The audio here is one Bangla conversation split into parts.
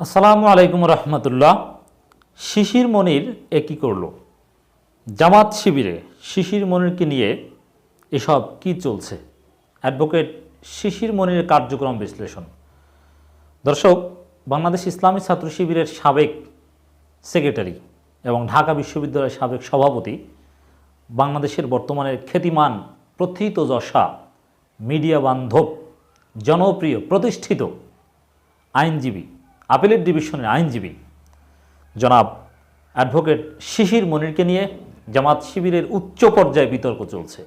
আসসালামু আলাইকুম রহমতুল্লাহ। শিশির মনির এ কী করল? জামাত শিবিরে শিশির মনিরকে নিয়ে এসব কি চলছে? অ্যাডভোকেট শিশির মনির কার্যক্রম বিশ্লেষণ। দর্শক, বাংলাদেশ ইসলামী ছাত্র শিবিরের সাবেক সেক্রেটারি এবং ঢাকা বিশ্ববিদ্যালয়ের সাবেক সভাপতি, বাংলাদেশের বর্তমানের খ্যাতিমান প্রথিত প্রথিতযশা মিডিয়া বান্ধব, জনপ্রিয়, প্রতিষ্ঠিত আইনজীবী আপিলের ডিভিশনের আইনজীবী। জনাব অ্যাডভোকেট শিশির মনিরকে নিয়ে জামাত শিবিরের উচ্চ পর্যায়ে বিতর্ক চলছে।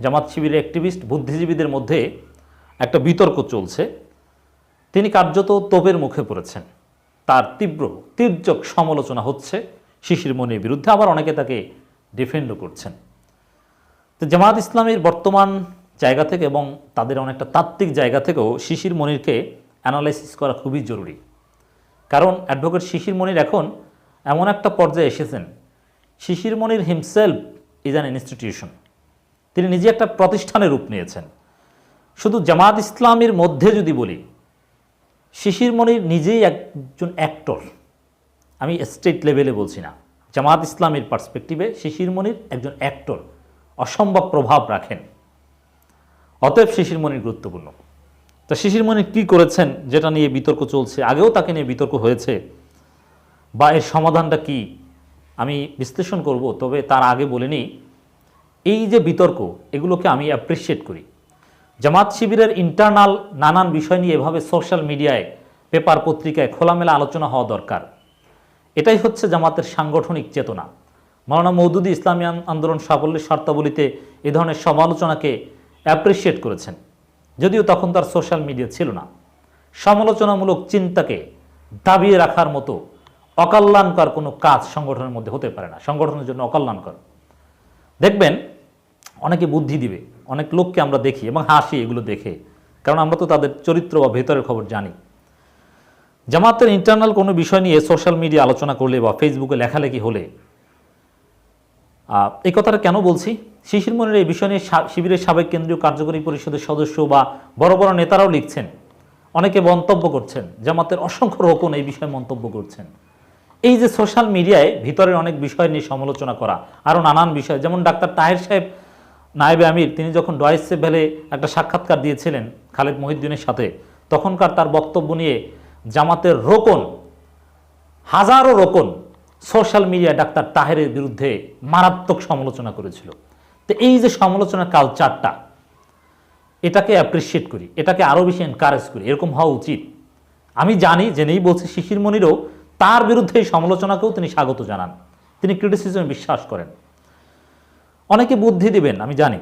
জামাত শিবিরের অ্যাক্টিভিস্ট বুদ্ধিজীবীদের মধ্যে একটা বিতর্ক চলছে। তিনি কার্যত তোপের মুখে পড়েছেন। তার তীব্র, তীর্যক সমালোচনা হচ্ছে শিশির মনির বিরুদ্ধে। আবার অনেকে তাকে ডিফেন্ডও করছেন। তো জামাত ইসলামের বর্তমান জায়গা থেকে এবং তাদের অনেকটা তাত্ত্বিক জায়গা থেকেও শিশির মনিরকে অ্যানালাইসিস করা খুবই জরুরি। কারণ অ্যাডভোকেট শিশির মনির এখন এমন একটা পর্যায়ে এসেছেন। Shishir Monir himself is an institution তিনি নিজে একটা প্রতিষ্ঠানের রূপ নিয়েছেন। শুধু জামাত ইসলামের মধ্যে যদি বলি, শিশির মনির নিজেই একজন অ্যাক্টর আমি স্টেট লেভেলে বলছি না। জামাত ইসলামের পার্সপেক্টিভে শিশির মনির একজন অ্যাক্টর অসম্ভব প্রভাব রাখেন। অতএব শিশির মনির গুরুত্বপূর্ণ। তা শিশির মনির কী করেছেন যেটা নিয়ে বিতর্ক চলছে? আগেও তাকে নিয়ে বিতর্ক হয়েছে। বা এর সমাধানটা কি? আমি বিশ্লেষণ করব, তবে তার আগে বলে নিই, এই যে বিতর্ক, এগুলোকে আমি অ্যাপ্রিসিয়েট করি। জামাত শিবিরের ইন্টারনাল নানান বিষয় নিয়ে এভাবে সোশ্যাল মিডিয়ায় পেপার পত্রিকায় খোলামেলা আলোচনা হওয়া দরকার। এটাই হচ্ছে জামাতের সাংগঠনিক চেতনা। মাওলানা মৌদুদি ইসলামী আন্দোলন সাফল্যের শর্তাবলীতে এ ধরনের সমালোচনাকে অ্যাপ্রিসিয়েট করেছেন। যদিও তখন তার সোশ্যাল মিডিয়া ছিল না। সমালোচনামূলক চিন্তাকে দাবিয়ে রাখার মতো অকল্যাণকর কোনো কাজ সংগঠনের মধ্যে হতে পারে না। সংগঠনের জন্য অকল্যাণকর। দেখবেন, অনেকে বুদ্ধি দিবে, অনেক লোককে আমরা দেখি এবং হাসি এগুলো দেখে। কারণ আমরা তো তাদের চরিত্র বা ভেতরের খবর জানি। জামাতের ইন্টারনাল কোনো বিষয় নিয়ে সোশ্যাল মিডিয়া আলোচনা করলে বা ফেসবুকে লেখালেখি হলে এই কথাটা কেন বলছি? শিশির মনির এই বিষয় নিয়ে শিবিরের সাবেক কেন্দ্রীয় কার্যকরী পরিষদের সদস্য বা বড় বড় নেতারাও লিখছেন। অনেকে মন্তব্য করছেন, জামাতের অসংখ্য রোকন এই বিষয়ে মন্তব্য করছেন। এই যে সোশ্যাল মিডিয়ায় ভিতরের অনেক বিষয় নিয়ে সমালোচনা করা, আরও নানান বিষয়, যেমন ডাক্তার তাহের সাহেব, নায়েবে আমির, তিনি যখন ডয়েসে ভ্যালে একটা সাক্ষাৎকার দিয়েছিলেন খালেদ মহিউদ্দিনের সাথে, তখনকার তার বক্তব্য নিয়ে জামাতের রোকন, হাজারো রোকন সোশ্যাল মিডিয়া ডাক্তার তাহেরের বিরুদ্ধে মারাত্মক সমালোচনা করেছিল। তো এই যে সমালোচনার কালচারটা এটাকে অ্যাপ্রিসিয়েট করি, এটাকে আরও বেশি এনকারেজ করি, এরকম হওয়া উচিত। আমি জানি, জেনেই বলছি, শিশির মনিরও তার বিরুদ্ধে এই সমালোচনাকেও তিনি স্বাগত জানান। তিনি ক্রিটিসিজমে বিশ্বাস করেন। অনেকে বুদ্ধি দিবেন, আমি জানি।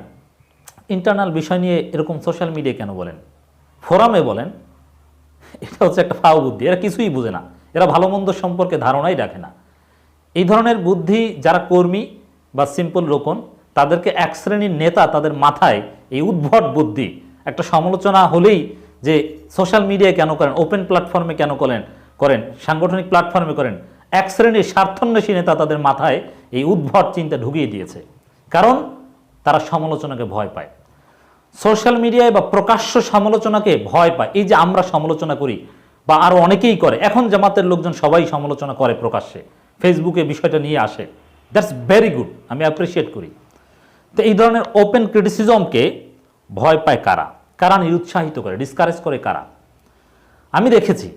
ইন্টারনাল বিষয় নিয়ে এরকম সোশ্যাল মিডিয়া কেন বলেন? ফোরামে বলেন, এটা হচ্ছে একটা ফাও বুদ্ধি, এরা কিছুই বুঝে না। এরা ভালো মন্দ সম্পর্কে ধারণাই রাখে না। এই ধরনের বুদ্ধি যারা কর্মী বা সিম্পল রোকন তাদেরকে এক শ্রেণির নেতা তাদের মাথায় এই উদ্ভট বুদ্ধি, একটা সমালোচনা হলেই যে সোশ্যাল মিডিয়ায় কেন করেন ওপেন প্ল্যাটফর্মে কেন করেন করেন, সাংগঠনিক প্ল্যাটফর্মে করেন, এক শ্রেণির স্বার্থন্বেষী নেতা তাদের মাথায় এই উদ্ভট চিন্তা ঢুকিয়ে দিয়েছে। কারণ তারা সমালোচনাকে ভয় পায়। সোশ্যাল মিডিয়ায় বা প্রকাশ্য সমালোচনাকে ভয় পায়। এই যে আমরা সমালোচনা করি বা আরও অনেকেই করে, এখন জামাতের লোকজন সবাই সমালোচনা করে প্রকাশ্যে। ফেসবুকে বিষয়টা নিয়ে আসে। দ্যাটস ভেরি গুড আমি অ্যাপ্রিসিয়েট করি। তো এই ধরনের ওপেন ক্রিটিসিজমকে ভয় পায় কারা? কারা নিরুৎসাহিত করে? ডিসকারেজ করে কারা? আমি দেখেছি,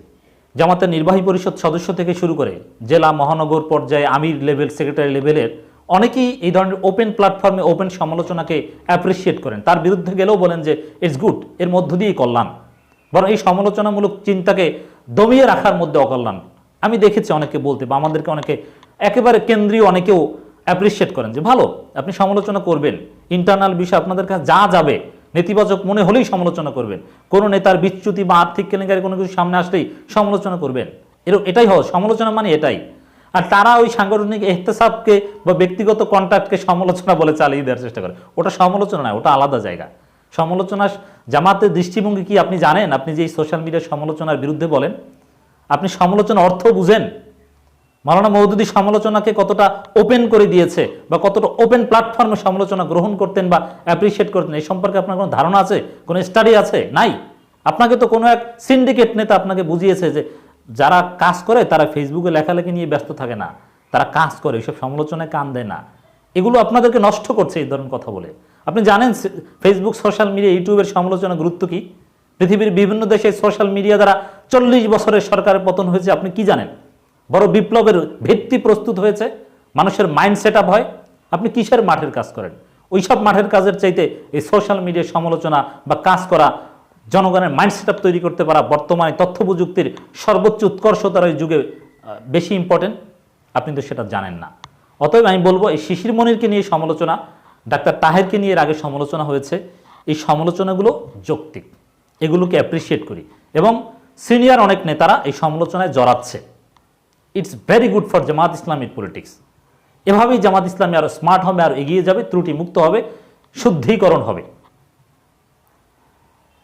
জামাতের নির্বাহী পরিষদ সদস্য থেকে শুরু করে জেলা, মহানগর পর্যায়ে, আমির লেভেল সেক্রেটারি লেভেলের অনেকেই এই ধরনের ওপেন প্ল্যাটফর্মে ওপেন সমালোচনাকে অ্যাপ্রিসিয়েট করেন। তার বিরুদ্ধে গেলেও বলেন যে ইটস গুড এর মধ্য দিয়েই কল্যাণ। বরং এই সমালোচনামূলক চিন্তাকে দমিয়ে রাখার মধ্যে অকল্যাণ। আমি দেখেছি অনেকে বলতে, বা আমাদেরকে অনেকে, একেবারে কেন্দ্রীয় অনেকেও অ্যাপ্রিসিয়েট করেন যে, ভালো, আপনি সমালোচনা করবেন। ইন্টারনাল বিষয় আপনাদের কাছে যা যাবে, নেতিবাচক মনে হলেই সমালোচনা করবেন। কোনো নেতার বিচ্যুতি বা আর্থিক কেলেঙ্কারি কোনো কিছু সামনে আসলেই সমালোচনা করবেন। এরকম, এটাই হয় সমালোচনা মানে এটাই। আর তারা ওই সাংগঠনিক এহতেসাবকে বা ব্যক্তিগত কন্ট্যাক্টকে সমালোচনা বলে চালিয়ে দেওয়ার চেষ্টা করে। ওটা সমালোচনা নয়, ওটা আলাদা জায়গা। সমালোচনা জামাতের দৃষ্টিভঙ্গি কি আপনি জানেন? আপনি যে সোশ্যাল মিডিয়ার সমালোচনার বিরুদ্ধে বলেন আপনি সমালোচনা অর্থ বুঝেন? মাওলানা মৌদুদি সমালোচনাকে কতটা ওপেন করে দিয়েছে বা কতটা ওপেন প্ল্যাটফর্মে সমালোচনা গ্রহণ করতেন বা অ্যাপ্রিসিয়েট করতেন, এই সম্পর্কে আপনার কোনো ধারণা আছে? কোনো স্টাডি আছে? নাই? আপনাকে তো কোনো এক সিন্ডিকেট নেতা আপনাকে বুঝিয়েছে যে যারা কাজ করে তারা ফেসবুকে লেখালেখি নিয়ে ব্যস্ত থাকে না। তারা কাজ করে এইসব সমালোচনায় কান দেয় না। এগুলো আপনাদেরকে নষ্ট করছে এই ধরনের কথা বলে। আপনি জানেন ফেসবুক সোশ্যাল মিডিয়া ইউটিউবের সমালোচনা গুরুত্ব কি? পৃথিবীর বিভিন্ন দেশে সোশ্যাল মিডিয়া দ্বারা চল্লিশ বছরের সরকারের পতন হয়েছে, আপনি কি জানেন? বড় বিপ্লবের ভিত্তি প্রস্তুত হয়েছে, মানুষের মাইন্ড সেট আপ হয়। আপনি কিসের মাঠের কাজ করেন? ওইসব মাঠের কাজের চাইতে এই সোশ্যাল মিডিয়ার সমালোচনা বা কাজ করা, জনগণের মাইন্ড সেট আপ তৈরি করতে পারা বর্তমানে তথ্য প্রযুক্তির সর্বোচ্চ উৎকর্ষতার এই যুগে বেশি ইম্পর্টেন্ট আপনি তো সেটা জানেন না। অতএব আমি বলব, এই শিশির মনিরকে নিয়ে সমালোচনা, ডাক্তার তাহেরকে নিয়ে এর আগে সমালোচনা হয়েছে। এই সমালোচনাগুলো যৌক্তিক। এগুলোকে অ্যাপ্রিসিয়েট করি। এবং সিনিয়র অনেক নেতারা এই সমালোচনায় জড়াচ্ছে। It's very good for Jamaat Islamic politics এভাবেই জামাত ইসলামী আরও স্মার্ট হবে, আর এগিয়ে যাবে ত্রুটি মুক্ত হবে, শুদ্ধিকরণ হবে।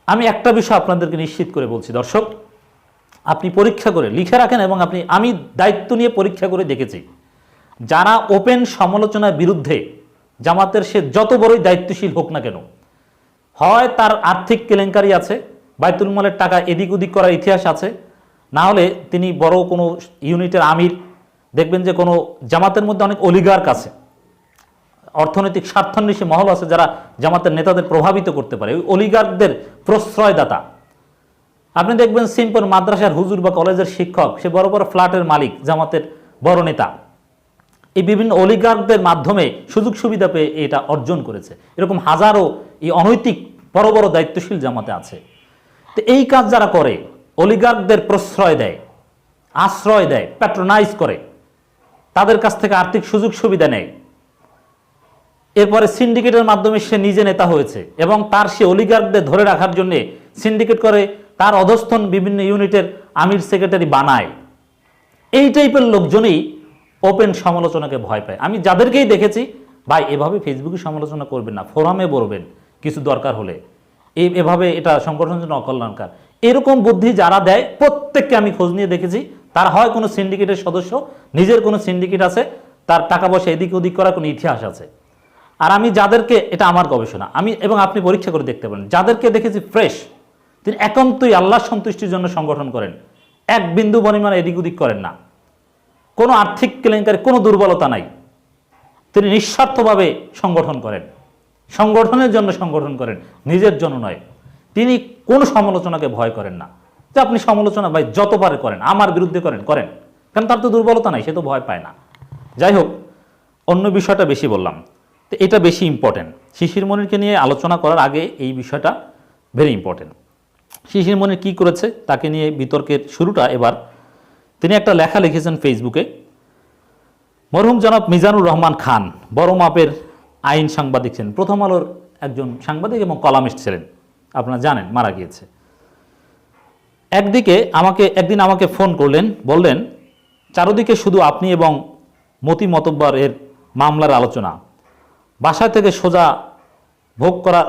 আমি একটা বিষয় আপনাদেরকে নিশ্চিত করে বলছি, দর্শক, আপনি পরীক্ষা করে লিখে রাখেন এবং আপনি, আমি দায়িত্ব নিয়ে পরীক্ষা করে দেখেছি, যারা ওপেন সমালোচনার বিরুদ্ধে জামাতের সে যত বড়ই দায়িত্বশীল হোক না কেন, হয় তার আর্থিক কেলেঙ্কারি আছে বাইতুল মালের টাকা এদিক ওদিক করার ইতিহাস আছে। না হলে তিনি বড় কোনো ইউনিটের আমির, দেখবেন যে কোনো জামাতের মধ্যে অনেক অলিগার্ক আছে। অর্থনৈতিক স্বার্থান্বেষী মহল আছে যারা জামাতের নেতাদের প্রভাবিত করতে পারে। ওই অলিগার্কদের প্রশ্রয়দাতা। আপনি দেখবেন সিম্পল মাদ্রাসার হুজুর বা কলেজের শিক্ষক, সে বড় বড় ফ্ল্যাটের মালিক, জামাতের বড় নেতা। এই বিভিন্ন অলিগার্কদের মাধ্যমে সুযোগ সুবিধা পেয়ে এটা অর্জন করেছে। এরকম হাজারো এই অনৈতিক, বড় বড় দায়িত্বশীল জামাতে আছে। তো এই কাজ যারা করে, অলিগার্কদের প্রশ্রয় দেয়, আশ্রয় দেয় প্যাট্রোনাইজ করে, তাদের কাছ থেকে আর্থিক সুযোগ সুবিধা নেয়। এরপরে সিন্ডিকেটের মাধ্যমে সে নিজে নেতা হয়েছে এবং তার সে অলিগার্কদের ধরে রাখার জন্যে সিন্ডিকেট করে, তার অধস্থন বিভিন্ন ইউনিটের আমির সেক্রেটারি বানায়। এই টাইপের লোকজনই ওপেন সমালোচনাকে ভয় পায়। আমি যাদেরকেই দেখেছি, ভাই, এভাবে ফেসবুকে সমালোচনা করবেন না ফোরামে বলবেন, কিছু দরকার হলে। এভাবে এটা সংগঠনের জন্য অকল্যাণকার। এরকম বুদ্ধি যারা দেয়, প্রত্যেককে আমি খোঁজ নিয়ে দেখেছি। তার হয় কোনো সিন্ডিকেটের সদস্য, নিজের কোনো সিন্ডিকেট আছে, তার টাকা পয়সা এদিক ওদিক করার কোনো ইতিহাস আছে। আর আমি যাদেরকে, এটা আমার গবেষণা, আমি এবং আপনি পরীক্ষা করে দেখতে পারেন, যাদেরকে দেখেছি ফ্রেশ, তিনি একান্তই আল্লাহ সন্তুষ্টির জন্য সংগঠন করেন। এক বিন্দু পরিমাণ এদিক ওদিক করেন না। কোনো আর্থিক কেলেঙ্কারি, কোনো দুর্বলতা নাই। তিনি নিঃস্বার্থভাবে সংগঠন করেন। সংগঠনের জন্য সংগঠন করেন, নিজের জন্য নয়। তিনি কোনো সমালোচনাকে ভয় করেন না। যে আপনি সমালোচনা ভাই যতবারে করেন, আমার বিরুদ্ধে করেন করেন। কারণ তার তো দুর্বলতা নাই, সে তো ভয় পায় না। যাই হোক, অন্য বিষয়টা বেশি বললাম। তো এটা বেশি ইম্পর্টেন্ট শিশির মনিরকে নিয়ে আলোচনা করার আগে এই বিষয়টা ভেরি ইম্পর্টেন্ট শিশির মনির কী করেছে, তাকে নিয়ে বিতর্কের শুরুটা এবার তিনি একটা লেখা লিখেছেন ফেসবুকে মরহুম জনাব মিজানুর রহমান খান, বড় মাপের আইন সাংবাদিক ছিলেন। প্রথম আলোর একজন সাংবাদিক এবং কলামিস্ট ছিলেন। আপনারা জানেন, মারা গিয়েছে। একদিকে আমাকে, একদিন আমাকে ফোন করলেন, বললেন, চারদিকে শুধু আপনি এবং মতি মতব্বর এর মামলার আলোচনা। বাসায় থেকে সোজা ভোগ করা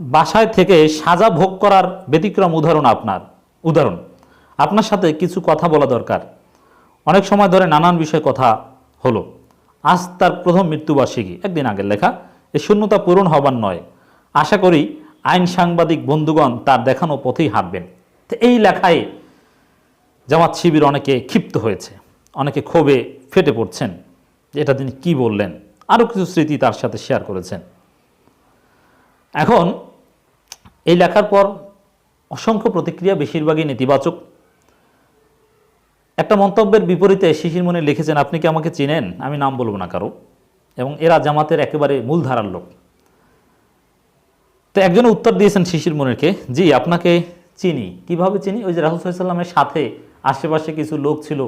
বাসায় থেকে সাজা ভোগ করার ব্যতিক্রম উদাহরণ আপনার। উদাহরণ, আপনার সাথে কিছু কথা বলা দরকার। অনেক সময় ধরে নানান বিষয়ে কথা হলো। আজ তার প্রথম মৃত্যুবার্ষিকী, একদিন আগের লেখা। এই শূন্যতা পূরণ হবার নয়। আশা করি আইন সাংবাদিক বন্ধুগণ তার দেখানো পথেই হাঁটবেন। তো এই লেখায় জামাত শিবির অনেকে ক্ষিপ্ত হয়েছে, অনেকে ক্ষোভে ফেটে পড়ছেন যে এটা তিনি কি বললেন। আরও কিছু স্মৃতি তার সাথে শেয়ার করেছেন। এখন এই লেখার পর অসংখ্য প্রতিক্রিয়া, বেশিরভাগই নেতিবাচক। একটা মন্তব্যের বিপরীতে শিশির মনে লিখেছেন, আপনি কি আমাকে চিনেন? আমি নাম বলব না কারও। এবং এরা জামাতের একেবারে মূলধারার লোক। তো একজন উত্তর দিয়েছেন শিশির মনিরকে জি, আপনাকে চিনি। কীভাবে চিনি? ওই যে রাহুল সাল্লামের সাথে আশেপাশে কিছু লোক ছিল,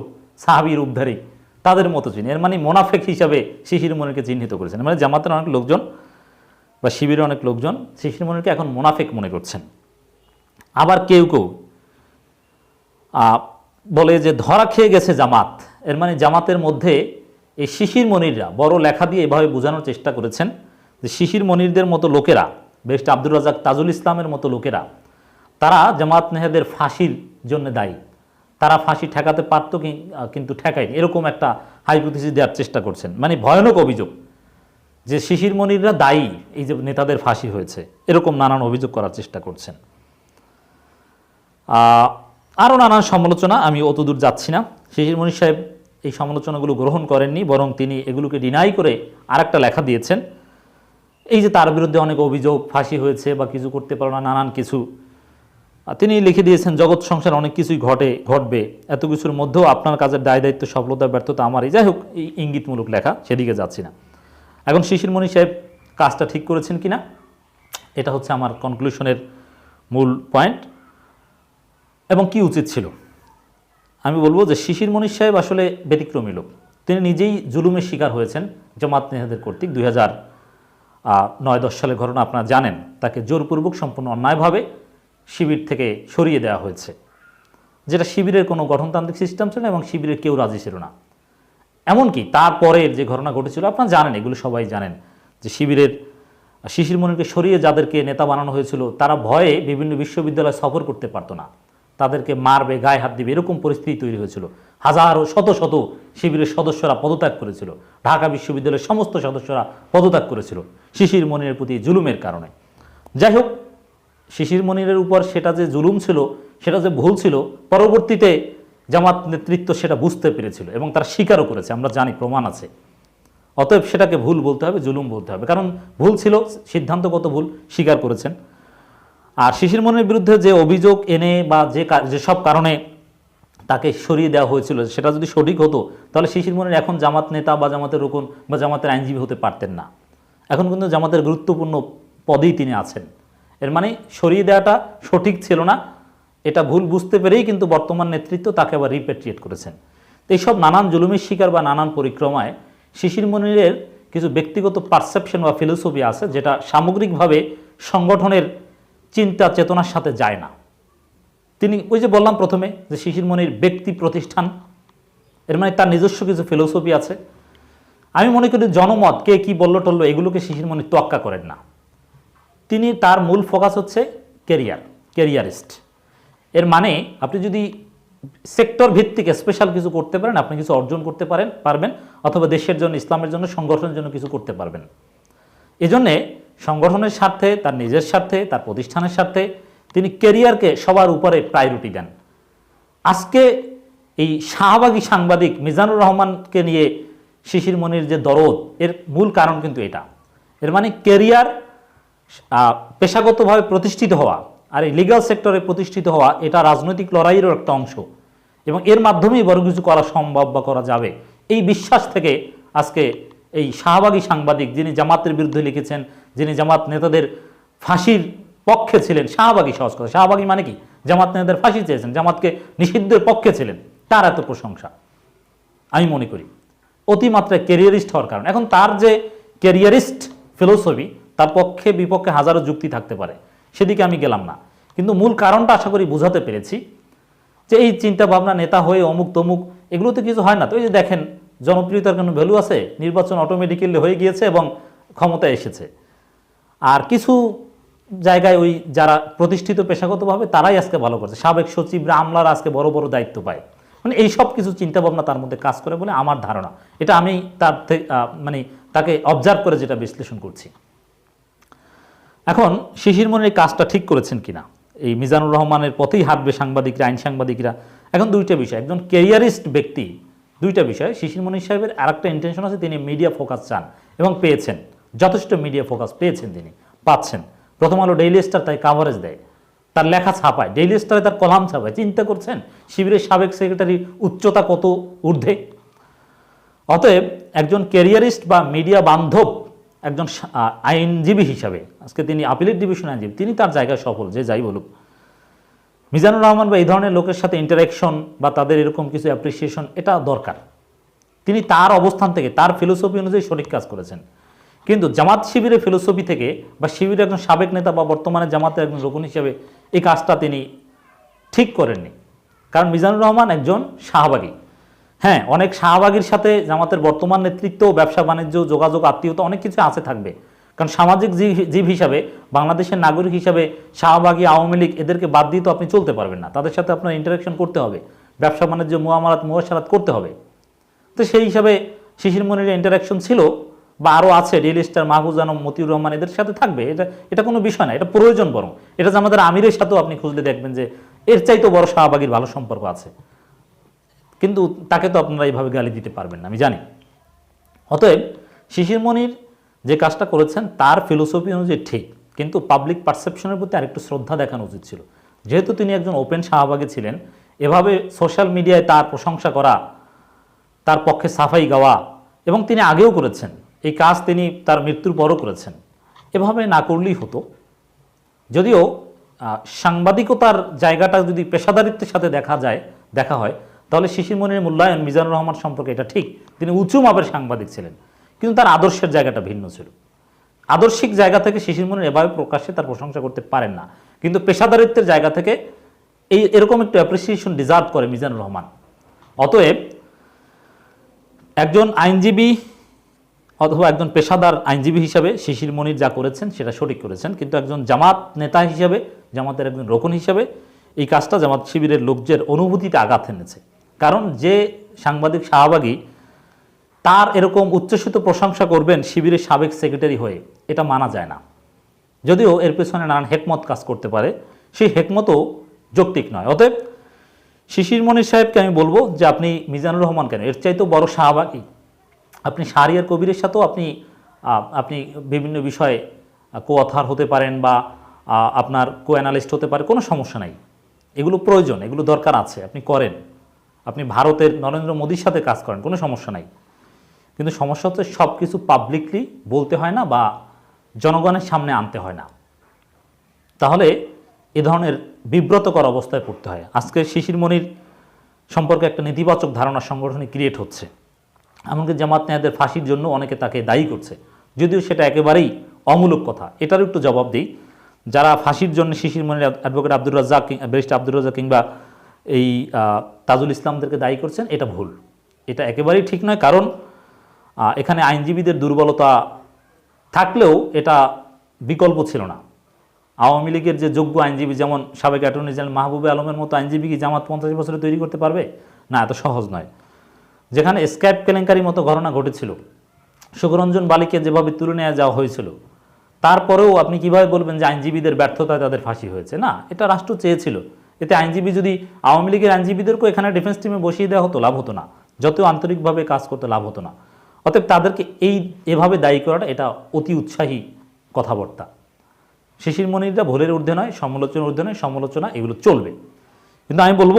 সাহাবির উদ্ধারী, তাদের মতো চিনি। এর মানে মোনাফেক হিসাবে শিশির মনিরকে চিহ্নিত করেছেন। মানে জামাতের অনেক লোকজন বা শিবিরের অনেক লোকজন শিশির মনিরকে এখন মোনাফেক মনে করছেন। আবার কেউ কেউ বলে যে ধরা খেয়ে গেছে জামাত। এর মানে জামাতের মধ্যে এই শিশির মনিররা বড় লেখা দিয়ে এভাবে বোঝানোর চেষ্টা করেছেন যে শিশির মনিরদের মতো লোকেরা, বেস্ট আব্দুর রাজাক তাজুল ইসলামের মতো লোকেরা, তারা জামাত নেহাদের ফাঁসির জন্য দায়ী। তারা ফাঁসি ঠেকাতে পারতো কিন্তু ঠেকায়নি। এরকম একটা হাইপোথিসিস দেওয়ার চেষ্টা করছেন। মানে ভয়ানক অভিযোগ যে শিশির মনিররা দায়ী এই যে নেতাদের ফাঁসি হয়েছে। এরকম নানান অভিযোগ করার চেষ্টা করছেন। আরও নানান সমালোচনা, আমি অতদূর যাচ্ছি না। শিশির মনীষ সাহেব এই সমালোচনাগুলো গ্রহণ করেননি, বরং তিনি এগুলোকে ডিনাই করে আরেকটা লেখা দিয়েছেন। এই যে তার বিরুদ্ধে অনেক অভিযোগ, ফাঁসি হয়েছে বা কিছু করতে পারো না, নানান কিছু। তিনি লিখে দিয়েছেন, জগৎ সংসার অনেক কিছুই ঘটে, ঘটবে। এত কিছুর মধ্যেও আপনার কাজের দায়, দায়িত্ব সফলতা ব্যর্থতা আমারই। যাই হোক, এই ইঙ্গিতমূলক লেখা, সেদিকে যাচ্ছি না। এখন শিশির মণি সাহেব কাজটা ঠিক করেছেন কি না এটা হচ্ছে আমার কনক্লুশনের মূল পয়েন্ট এবং কি উচিত ছিল? আমি বলব যে শিশির মনীষ সাহেব আসলে ব্যতিক্রমী লোক। তিনি নিজেই জুলুমের শিকার হয়েছেন জামাত নেহাদের কর্তৃক দুই হাজার নয় দশ সালের ঘটনা আপনারা জানেন। তাকে জোরপূর্বক সম্পূর্ণ অন্যায়ভাবে শিবির থেকে সরিয়ে দেওয়া হয়েছে। যেটা শিবিরের কোনো গঠনতান্ত্রিক সিস্টেম ছিল এবং শিবিরের কেউ রাজি ছিল না। এমনকি তারপরের যে ঘটনা ঘটেছিল, আপনারা জানেন, এগুলো সবাই জানেন, যে শিবিরের শিশির মনিরকে সরিয়ে যাদেরকে নেতা বানানো হয়েছিল, তারা ভয়ে বিভিন্ন বিশ্ববিদ্যালয় সফর করতে পারতো না। তাদেরকে মারবে, গায়ে হাত দিবে, এরকম পরিস্থিতি তৈরি হয়েছিল। হাজারো শত শত শিবিরের সদস্যরা পদত্যাগ করেছিল। ঢাকা বিশ্ববিদ্যালয়ের সমস্ত সদস্যরা পদত্যাগ করেছিল শিশির মনিরের প্রতি জুলুমের কারণে। যাই হোক, শিশির মনিরের উপর সেটা যে জুলুম ছিল, সেটা যে ভুল ছিল, পরবর্তীতে জামাত নেতৃত্ব সেটা বুঝতে পেরেছিল এবং তারা স্বীকারও করেছে, আমরা জানি, প্রমাণ আছে। অতএব সেটাকে ভুল বলতে হবে, জুলুম বলতে হবে। কারণ ভুল ছিল, সিদ্ধান্তগত ভুল, স্বীকার করেছেন। আর শিশির মনের বিরুদ্ধে যে অভিযোগ এনে বা যে যেসব কারণে তাকে সরিয়ে দেওয়া হয়েছিল, সেটা যদি সঠিক হতো, তাহলে শিশির মনের এখন জামাত নেতা বা জামাতের রুকুন বা জামাতের আইনজীবী হতে পারতেন না। এখন কিন্তু জামাতের গুরুত্বপূর্ণ পদেই তিনি আছেন। এর মানে সরিয়ে দেওয়াটা সঠিক ছিল না, এটা ভুল বুঝতে পেরেই কিন্তু বর্তমান নেতৃত্ব তাকে আবার রিপেট্রিয়েট করেছেন। তো এইসব নানান জুলুমের শিকার বা নানান পরিক্রমায় শিশির মনিরের কিছু ব্যক্তিগত পারসেপশন বা ফিলোসফি আছে, যেটা সামগ্রিকভাবে সংগঠনের চিন্তা চেতনার সাথে যায় না। তিনি ওই যে বললাম প্রথমে যে শিশির মনির ব্যক্তি প্রতিষ্ঠান, এর মানে তার নিজস্ব কিছু ফিলোসফি আছে। আমি মনে করি জনমত, কে কী বলল টললো, এগুলোকে শিশির মনির তোয়াক্কা করেন না। তিনি তার মূল ফোকাস হচ্ছে কেরিয়ার কেরিয়ারিস্ট এর মানে আপনি যদি সেক্টর ভিত্তিক স্পেশাল কিছু করতে পারেন, আপনি কিছু অর্জন করতে পারেন, পারবেন, অথবা দেশের জন্য, ইসলামের জন্য, সংগঠনের জন্য কিছু করতে পারবেন। এজন্যে সংগঠনের স্বার্থে, তার নিজের স্বার্থে, তার প্রতিষ্ঠানের স্বার্থে তিনি কেরিয়ারকে সবার উপরে প্রায়োরিটি দেন। আজকে এই শাহবাগী সাংবাদিক মিজানুর রহমানকে নিয়ে শিশির মনির যে দরদ, এর মূল কারণ কিন্তু এটা। এর মানে কেরিয়ার পেশাগতভাবে প্রতিষ্ঠিত হওয়া আর এই লিগ্যাল সেক্টরে প্রতিষ্ঠিত হওয়া, এটা রাজনৈতিক লড়াইয়েরও একটা অংশ। এবং এর মাধ্যমেই বড় কিছু করা সম্ভব বা করা যাবে। এই বিশ্বাস থেকে আজকে এই শাহবাগী সাংবাদিক, যিনি জামাতের বিরুদ্ধে লিখেছেন যিনি জামাত নেতাদের ফাঁসির পক্ষে ছিলেন, শাহবাগী সহজ কথা শাহবাগী মানে কি? জামাত নেতাদের ফাঁসি চেয়েছেন, জামাতকে নিষিদ্ধের পক্ষে ছিলেন। তার এত প্রশংসা। আমি মনে করি, অতিমাত্রায় ক্যারিয়ারিস্ট হওয়ার কারণ। এখন তার যে ক্যারিয়ারিস্ট ফিলোসফি, তার পক্ষে বিপক্ষে হাজারো যুক্তি থাকতে পারে। সেদিকে আমি গেলাম না। কিন্তু মূল কারণটা আশা করি বোঝাতে পেরেছি যে এই চিন্তা ভাবনা নেতা হয়ে অমুক তমুক, এগুলোতে কিছু হয় না। তো এই যে দেখেন, জনপ্রিয়তার কোনো ভ্যালু আছে? নির্বাচন অটোমেটিক্যালি হয়ে গিয়েছে এবং ক্ষমতায় এসেছে। আর কিছু জায়গায় ওই যারা প্রতিষ্ঠিত পেশাগতভাবে তারাই আজকে ভালো করছে। সাবেক সচিবরা আমলারা আজকে বড় বড় দায়িত্ব পায়। মানে এই সব কিছু চিন্তাভাবনা তার মধ্যে কাজ করে বলে আমার ধারণা। এটা আমি তার মানে তাকে অবজার্ভ করে যেটা বিশ্লেষণ করছি। এখন শিশির মনের এই কাজটা ঠিক করেছেন কিনা? এই মিজানুর রহমানের পথেই হাঁটবে সাংবাদিকরা, আইন সাংবাদিকরা। এখন দুইটা বিষয়। একজন কেরিয়ারিস্ট ব্যক্তি, দুইটা বিষয়। শিশির মনির সাহেবের আরেকটা ইন্টেনশন আছে, তিনি মিডিয়া ফোকাস চান এবং পেয়েছেন। যথেষ্ট মিডিয়া ফোকাস পেয়েছেন তিনি, পাচ্ছেন। প্রথম আলো ডেইলি স্টার তাই কাভারেজ দেয়। তার লেখা ছাপায়। ডেইলি স্টারে তার কলাম ছাপায়। চিন্তা করছেন, শিবিরের সাবেক সেক্রেটারি উচ্চতা কত ঊর্ধ্বে? অতএব একজন ক্যারিয়ারিস্ট বা মিডিয়া বান্ধব, একজন আইনজীবী হিসাবে, আজকে তিনি আপিলের ডিভিশন আইনজীবী, তিনি তার জায়গায় সফল, যে যাই বলুক। মিজানুর রহমান বা এই ধরনের লোকের সাথে ইন্টারাকশন বা তাদের এরকম কিছু অ্যাপ্রিসিয়েশন এটা দরকার। তিনি তার অবস্থান থেকে, তার ফিলোসফি অনুযায়ী সঠিক কাজ করেছেন। কিন্তু জামাত শিবিরের ফিলোসফি থেকে বা শিবিরের একজন সাবেক নেতা বা বর্তমানে জামাতের একজন রোকন হিসেবে এই কাজটা তিনি ঠিক করেননি। কারণ মিজানুর রহমান একজন শাহবাগী। হ্যাঁ অনেক শাহবাগীর সাথে জামাতের বর্তমান নেতৃত্ব, ব্যবসা, বাণিজ্য, যোগাযোগ, আত্মীয়তা অনেক কিছু আছে থাকবে। কারণ সামাজিক জীব- হিসাবে, বাংলাদেশের নাগরিক হিসাবে শাহবাগী, আওয়ামী লীগ এদেরকে বাদ দিয়ে তো আপনি চলতে পারবেন না। তাদের সাথে আপনার ইন্টারাকশন করতে হবে। ব্যবসা, বাণিজ্য মুয়ামারাত মুয়াশারাত করতে হবে। তো সেই হিসাবে শিশির মনির ইন্টারাকশন ছিল। বা আরও আছে রিয়েল স্টার মাহফুজ আলম, মতিউর রহমান, এদের সাথে থাকবে। এটা এটা কোনো বিষয় না, এটা প্রয়োজন বরং। এটা যে আমাদের আমিরের সাথেও আপনি খুঁজলে দেখবেন যে এর চাইতে বড় শাহবাগীর ভালো সম্পর্ক আছে। কিন্তু তাকে তো আপনারা এইভাবে গালি দিতে পারবেন না, আমি জানি। অতএব শিশির মনির যে কাজটা করেছেন, তার ফিলোসফি অনুযায়ী ঠিক, কিন্তু পাবলিক পারসেপশনের প্রতি আরেকটু শ্রদ্ধা দেখানো উচিত ছিল। যেহেতু তিনি একজন ওপেন শাহবাগে ছিলেন, এভাবে সোশ্যাল মিডিয়ায় তার প্রশংসা করা, তার পক্ষে সাফাই গাওয়া, এবং তিনি আগেও করেছেন এই কাজ তিনি তার মৃত্যুর পরও করেছেন। এভাবে না করলেই হতো। যদিও সাংবাদিকতার জায়গাটা যদি পেশাদারিত্বের সাথে দেখা যায়, দেখা হয়, তাহলে শিশির মনির মূল্যায়ন মিজানুর রহমান সম্পর্কে এটা ঠিক। তিনি উঁচু মাপের সাংবাদিক ছিলেন, কিন্তু তার আদর্শের জায়গাটা ভিন্ন ছিল। আদর্শিক জায়গা থেকে শিশির মনির এভাবে প্রকাশ্যে তার প্রশংসা করতে পারেন না। কিন্তু পেশাদারিত্বের জায়গা থেকে এই এরকম একটু অ্যাপ্রিসিয়েশন ডিজার্ভ করে মিজানুর রহমান। অতএব, একজন আইনজীবী অথবা একজন পেশাদার আইনজীবী হিসাবে শিশির মনির যা করেছেন সেটা সঠিক করেছেন। কিন্তু একজন জামাত নেতা হিসাবে, জামাতের একজন রোকন হিসাবে এই কাজটা জামাত শিবিরের লোকদের অনুভূতিতে আঘাত এনেছে। কারণ যে সাংবাদিক শাহবাগী তার এরকম উচ্ছ্বসিত প্রশংসা করবেন শিবিরের সাবেক সেক্রেটারি হয়ে, এটা মানা যায় না। যদিও এর পেছনে নানান হেকমত কাজ করতে পারে, সেই হেকমতও যৌক্তিক নয়। অতএব শিশির মনির সাহেবকে আমি বলব যে আপনি মিজানুর রহমান কেন? এর চাইতেও বড় শাহবাগী আপনি শাহরিয়ার কবিরের সাথেও আপনি আপনি বিভিন্ন বিষয়ে কো অথার হতে পারেন বা আপনার কো অ্যানালিস্ট হতে পারে, কোনো সমস্যা নাই। এগুলো প্রয়োজন, এগুলো দরকার আছে, আপনি করেন। আপনি ভারতের নরেন্দ্র মোদীর সাথে কাজ করেন, কোনো সমস্যা নাই। কিন্তু সমস্যা হচ্ছে সব কিছু পাবলিকলি বলতে হয় না বা জনগণের সামনে আনতে হয় না। তাহলে এ ধরনের বিব্রতকর অবস্থায় পড়তে হয়। আজকে শিশির মনির সম্পর্কে একটা নেতিবাচক ধারণা সংগঠনে ক্রিয়েট হচ্ছে। এমনকি জামাত নেয়াদের ফাঁসির জন্য অনেকে তাকে দায়ী করছে। যদিও সেটা একেবারেই অমূলক কথা। এটারও একটু জবাব দিই। যারা ফাঁসির জন্য শিশির মনির অ্যাডভোকেট আব্দুর রাজ্জাক ব্যারিস্টার আব্দুর রাজ্জাক কিংবা এই তাজুল ইসলামদেরকে দায়ী করছেন, এটা ভুল। এটা একেবারেই ঠিক নয়। কারণ এখানে আইনজীবীদের দুর্বলতা থাকলেও এটা বিকল্প ছিল না। আওয়ামী লীগের যে যোগ্য আইনজীবী যেমন সাবেক অ্যাটর্নি জেনারেল মাহবুবে আলমের মতো আইনজীবী কি জামাত পঞ্চাশ বছরে তৈরি করতে পারবে? না, এত সহজ নয়। যেখানে স্ক্যাপ কেলেঙ্কারির মতো ঘটনা ঘটেছিল। সুখরঞ্জন বালিকে যেভাবে তুলে নেওয়া যাওয়া হয়েছিল, তারপরেও আপনি কীভাবে বলবেন যে আইনজীবীদের ব্যর্থতায় তাদের ফাঁসি হয়েছে? না, এটা রাষ্ট্র চেয়েছিল। এতে আইনজীবী যদি আওয়ামী লীগের আইনজীবীদেরকেও এখানে ডিফেন্স টিমে বসিয়ে দেওয়া হতো, লাভ হতো না। যত আন্তরিকভাবে কাজ করতে লাভ হতো না। অতএব তাদেরকে এই, এভাবে দায়ী করাটা এটা অতি উৎসাহী কথাবার্তা। শিশির মনিররা ভোলের ঊর্ধ্বে নয়, সমালোচনার ঊর্ধ্বে নয়, সমালোচনা এগুলো চলবে। কিন্তু আমি বলব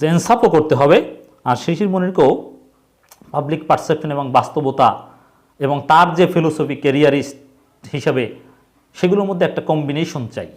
যে ইনসাফও করতে হবে। আর শিশির মনিরকেও পাবলিক পারসেপশন এবং বাস্তবতা এবং তার যে ফিলোসফি কেরিয়ারিস্ট হিসাবে, সেগুলোর মধ্যে একটা কম্বিনেশন চাই।